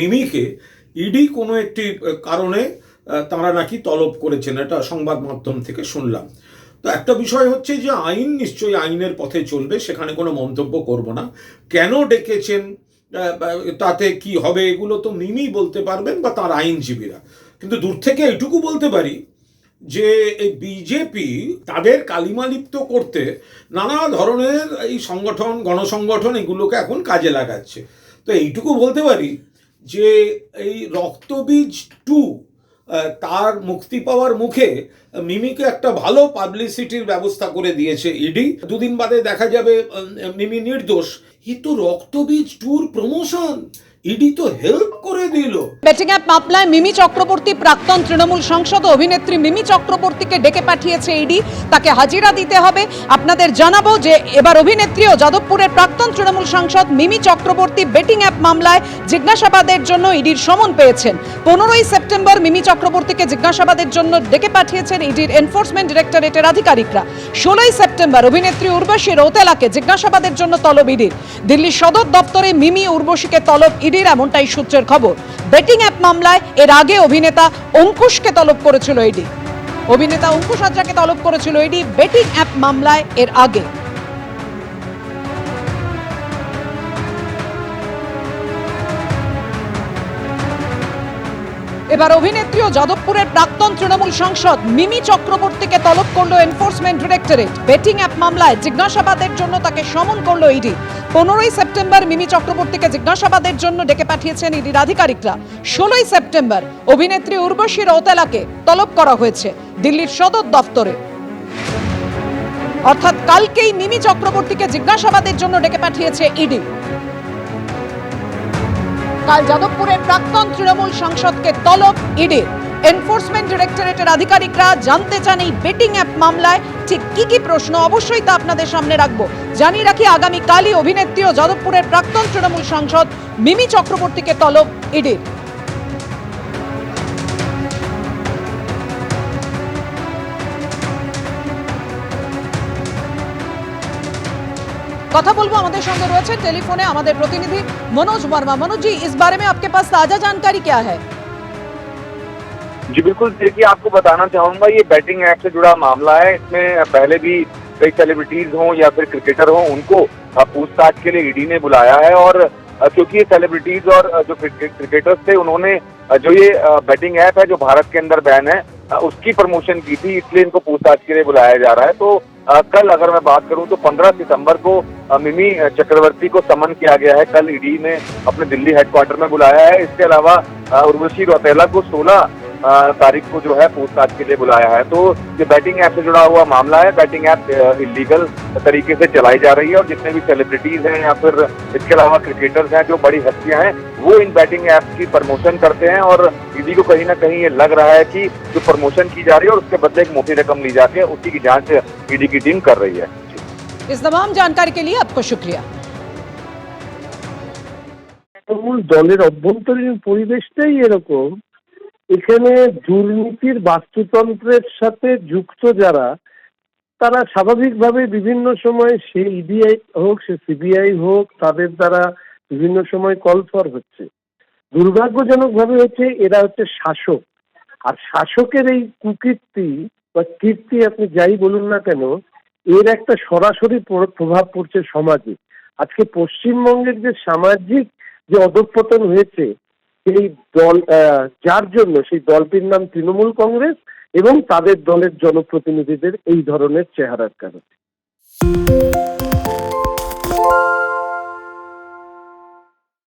মিমিকে ED কোনো একটি কারণে তারা নাকি তলব করেছেন, এটা সংবাদ মাধ্যম থেকে শুনলাম। তো একটা বিষয় হচ্ছে যে আইন নিশ্চয়ই আইনের পথে চলবে, সেখানে কোনো মন্তব্য করব না। কেন ডেকেছেন তাতে কি হবে, এগুলো তো মিমি বলতে পারবেন বা তার আইনজীবীরা। কিন্তু দূর থেকে এটুকু বলতে পারি যে এই বিজেপি তাদের কালিমালিপ্ত করতে নানা ধরনের এই সংগঠন, গণসংগঠন এগুলোকে এখন কাজে লাগাচ্ছে। তো এইটুকু বলতে পারি যে এই রক্তবীজ টু তার মুক্তি পাওয়ার মুখে মিমিকে একটা ভালো পাবলিসিটির ব্যবস্থা করে দিয়েছে ইডি। দুদিন বাদে দেখা যাবে মিমি নির্দোষ। কিন্তু তো রক্তবীজ টুর প্রমোশন। ইডি তো হেল্প করে দিল। বেটিং অ্যাপ মামলায় মিমি চক্রবর্তী, প্রাক্তন তৃণমূল সাংসদ অভিনেত্রী মিমি চক্রবর্তীকে ডেকে পাঠিয়েছে ইডি তাকে হাজিরা দিতে হবে। আপনাদের জানাব যে এবার অভিনেত্রী ও যাদবপুরের প্রাক্তন তৃণমূল সাংসদ মিমি চক্রবর্তী বেটিং অ্যাপ মামলায় জিজ্ঞাসাবাদের জন্য ইডির সমন পেয়েছেন। পনেরোই সেপ্টেম্বর মিমি চক্রবর্তীকে জিজ্ঞাসাবাদের জন্য ডেকে পাঠিয়েছেন ইডির এনফোর্সমেন্ট ডিরেক্টরেটের আধিকারিকরা। ষোলোই সেপ্টেম্বর অভিনেত্রী উর্বশী রৌতেলাকে জিজ্ঞাসাবাদের জন্য তলব ইডির দিল্লির সদর দপ্তরে মিমি উর্বশীকে তলব ইডির এমনটাই সূত্রের খবর। বেটিং অ্যাপ মামলায় এর আগে অভিনেতা অঙ্কুশকে তলব করেছিল এডি অভিনেতা অঙ্কুশ হাজরাকে তলব করেছিল এডি বেটিং অ্যাপ মামলায় এর আগে। এবার অভিনেত্রী ও যাদবপুরের প্রাক্তন তৃণমূল সাংসদ মিমি চক্রবর্তীকে তলব করল এনফোর্সমেন্ট ডিরেক্টরেট বেটিং অ্যাপ মামলায় জিজ্ঞাসাবাদের জন্য তাকে সমন করল ইডি পনেরোই সেপ্টেম্বর মিমি চক্রবর্তীকে জিজ্ঞাসাবাদের জন্য ডেকে পাঠিয়েছেন ইডির আধিকারিকরা। ষোলোই সেপ্টেম্বর অভিনেত্রী উর্বশী রৌতেলাকে তলব করা হয়েছে দিল্লির সদর দফতরে অর্থাৎ কালকেই মিমি চক্রবর্তীকে জিজ্ঞাসাবাদের জন্য ডেকে পাঠিয়েছে ইডি কাল যাদবপুরের প্রাক্তন তৃণমূল সাংসদকে তলব ইডির এনফোর্সমেন্ট ডিরেক্টরেটের আধিকারিকরা জানতে চান এই বেটিং অ্যাপ মামলায় ঠিক কি কি প্রশ্ন, অবশ্যই তা আপনাদের সামনে রাখব। জানিয়ে রাখি, আগামীকালই অভিনেত্রী ও যাদবপুরের প্রাক্তন তৃণমূল সাংসদ মিমি চক্রবর্তীকে তলব ইডির কথা বলবো আমাদের সঙ্গে রয়েছে টেলিফোনে আমাদের প্রতিনিধि मनोज वर्मा मनोज जी इस बारे में आपके पास ताजा जानकारी क्या है जी बिल्कुल देखिए आपको बताना चाहूंगा ये बैटिंग ऐप से जुड़ा मामला है इसमें पहले भी कई सेलिब्रिटीज हों या फिर क्रिकेटर हों उनको अ, पूछताछ के लिए ईडी ने बुलाया है और अ, क्योंकि ये सेलिब्रिटीज और अ, जो क्रिकेट- क्रिकेटर्स थे उन्होंने अ, जो ये अ, बैटिंग ऐप है जो भारत के अंदर बैन है अ, उसकी प्रमोशन की थी इसलिए इनको पूछताछ के लिए बुलाया जा रहा है तो अ, कल अगर मैं बात करूँ तो 15 सितंबर को मिमी चक्रवर्ती को समन किया गया है। कल ईडी ने अपने दिल्ली हेडक्वार्टर में बुलाया है। इसके अलावा उर्वशी रौतेला को 16 अ, तारीख को जो है पूछताछ के लिए बुलाया है तो ये बैटिंग ऐप से जुड़ा हुआ मामला है बैटिंग ऐप इलीगल तरीके से चलाई जा रही है और जितने भी सेलिब्रिटीज हैं या फिर इसके अलावा क्रिकेटर्स हैं जो बड़ी हस्तियां हैं वो इन बैटिंग ऐप की प्रमोशन करते हैं और ईडी को कहीं ना कहीं ये लग रहा है कि जो प्रमोशन की जा रही है और उसके बदले एक मोटी रकम ली जाती है उसी की जांच ईडी की टीम कर रही है इस तमाम जानकारी के लिए आपको शुक्रिया তৃণমূল দলের অভ্যন্তরীণ পরিবেশটাই এরকম এখানে দুর্নীতির বাস্তুতন্ত্রের সাথে যুক্ত যারা, তারা স্বাভাবিকভাবে বিভিন্ন সময় সে ইডিআই হোক, সে সিবিআই হোক, তাদের দ্বারা বিভিন্ন সময় কলফর হচ্ছে। দুর্ভাগ্যজনকভাবে হচ্ছে এরা হচ্ছে শাসক। আর শাসকের এই কুকীর্তি বা কীর্তি আপনি যাই বলুন না কেন, এর একটা সরাসরি প্রভাব পড়ছে সমাজে। আজকে পশ্চিমবঙ্গের যে সামাজিক যে অধঃপতন হয়েছে সেই দল যার জন্য সেই দলটির নাম তৃণমূল কংগ্রেস এবং তাদের দলের জনপ্রতিনিধিদের এই ধরনের চেহারার কারণে।